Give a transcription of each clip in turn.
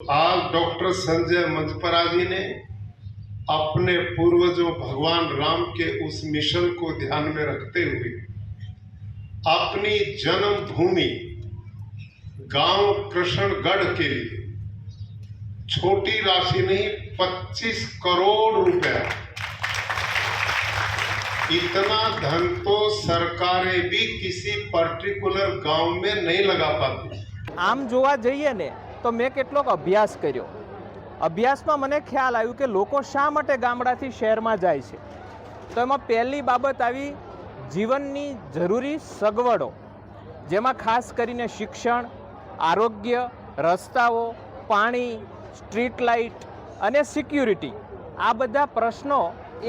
आज डॉक्टर संजय मंजपरा जी ने अपने पूर्वजों भगवान राम के उस मिशन को ध्यान में रखते हुए अपनी जन्मभूमि गांव कृष्णगढ़ के लिए छोटी राशि नहीं 25 करोड़ रुपया इतना धन तो सरकारें भी किसी पर्टिकुलर गांव में नहीं लगा पाती આમ જોવા જઈએ ને તો મેં કેટલોક અભ્યાસ કર્યો. અભ્યાસમાં મને ખ્યાલ આવ્યું કે લોકો શા માટે ગામડાથી શહેરમાં જાય છે. તો એમાં પહેલી બાબત આવી જીવનની જરૂરી સગવડો, જેમાં ખાસ કરીને શિક્ષણ, આરોગ્ય, રસ્તાઓ, પાણી, સ્ટ્રીટ લાઇટ અને સિક્યુરિટી. આ બધા પ્રશ્નો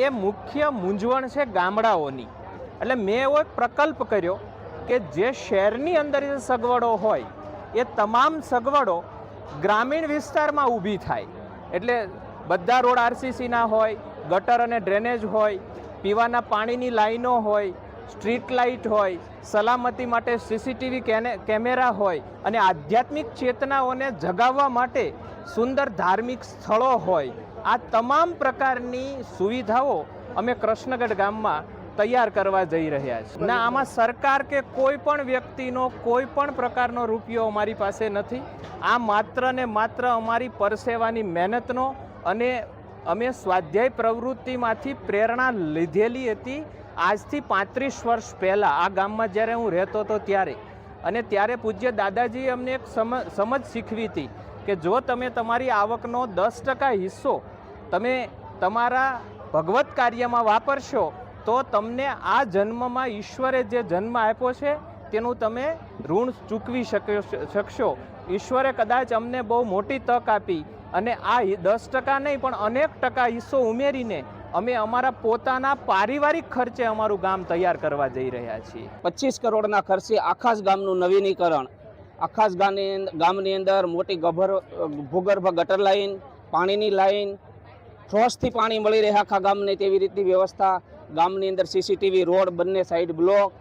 એ મુખ્ય મૂંઝવણ છે ગામડાઓની. એટલે મેં એવો એક પ્રકલ્પ કર્યો કે જે શહેરની અંદર જે સગવડો હોય, એ તમામ સગવડો ગ્રામીણ વિસ્તારમાં ઊભી થાય. એટલે બધા રોડ આરસીસીના હોય, ગટર અને ડ્રેનેજ હોય, પીવાના પાણીની લાઈનો હોય, સ્ટ્રીટ લાઇટ હોય, સલામતી માટે સીસીટીવી કેમેરા હોય અને આધ્યાત્મિક ચેતનાઓને જગાવવા માટે સુંદર ધાર્મિક સ્થળો હોય. આ તમામ પ્રકારની સુવિધાઓ અમે કૃષ્ણગઢ ગામમાં તૈયાર કરવા જઈ રહ્યા છે. ના આમાં સરકાર કે કોઈ પણ વ્યક્તિનો કોઈ પણ પ્રકારનો રૂપિયો અમારી પાસે નથી. આ માત્ર ને માત્ર અમારી પરસેવાની મહેનતનો અને અમે સ્વાધ્યાય પ્રવૃત્તિમાંથી પ્રેરણા લીધેલી હતી આજથી પાંત્રીસ વર્ષ પહેલાં. આ ગામમાં જ્યારે હું રહેતો હતો ત્યારે. અને ત્યારે પૂજ્ય દાદાજીએ અમને એક સમ સમજ શીખવી હતી કે જો તમે તમારી આવકનો દસ ટકા હિસ્સો તમે તમારા ભગવત કાર્યમાં વાપરશો તો તમને આ જન્મમાં ઈશ્વરે જે જન્મ આપ્યો છે, તેનું તમે ઋણ ચૂકવી શકશો. ઈશ્વરે કદાચ અમને બહુ મોટી તક આપી અને આ દસ ટકા નહીં, પણ અનેક ટકા હિસ્સો ઉમેરીને અમે અમારા પોતાના પારિવારિક ખર્ચે અમારું ગામ તૈયાર કરવા જઈ રહ્યા છીએ. પચીસ કરોડના ખર્ચે આખા ગામનું નવીનીકરણ, આખા ગામની ગામની અંદર મોટી ગભર, ભૂગર્ભ ગટર લાઈન, પાણીની લાઈન ફ્રોસથી પાણી મળી રહે આખા ગામને તેવી રીતની વ્યવસ્થા ગામની અંદર સીસીટીવી રોડ, બંને સાઈડ બ્લોક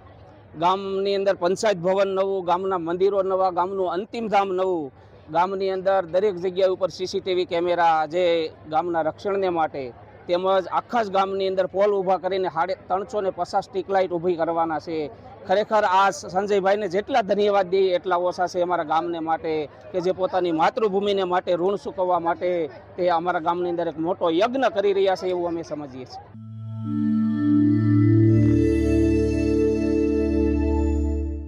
ગામની અંદર પંચાયત ભવન નવું, ગામના મંદિરો નવા, ગામનું અંતિમ ધામ નવું. ગામની અંદર દરેક જગ્યા ઉપર સીસીટીવી કેમેરા જે ગામના રક્ષણને માટે તેમજ આખા જ ગામની અંદર પોલ ઊભા કરીને સાડે ત્રણસો ને પચાસ સ્ટ્રીટ લાઇટ ઊભી કરવાના છે. ખરેખર આ સંજયભાઈને જેટલા ધન્યવાદ દઈએ, એટલા ઓછા છે અમારા ગામને માટે કે જે પોતાની માતૃભૂમિને માટે ઋણ ચૂકવવા માટે તે અમારા ગામની અંદર એક મોટો યજ્ઞ કરી રહ્યા છે એવું અમે સમજીએ છીએ. Música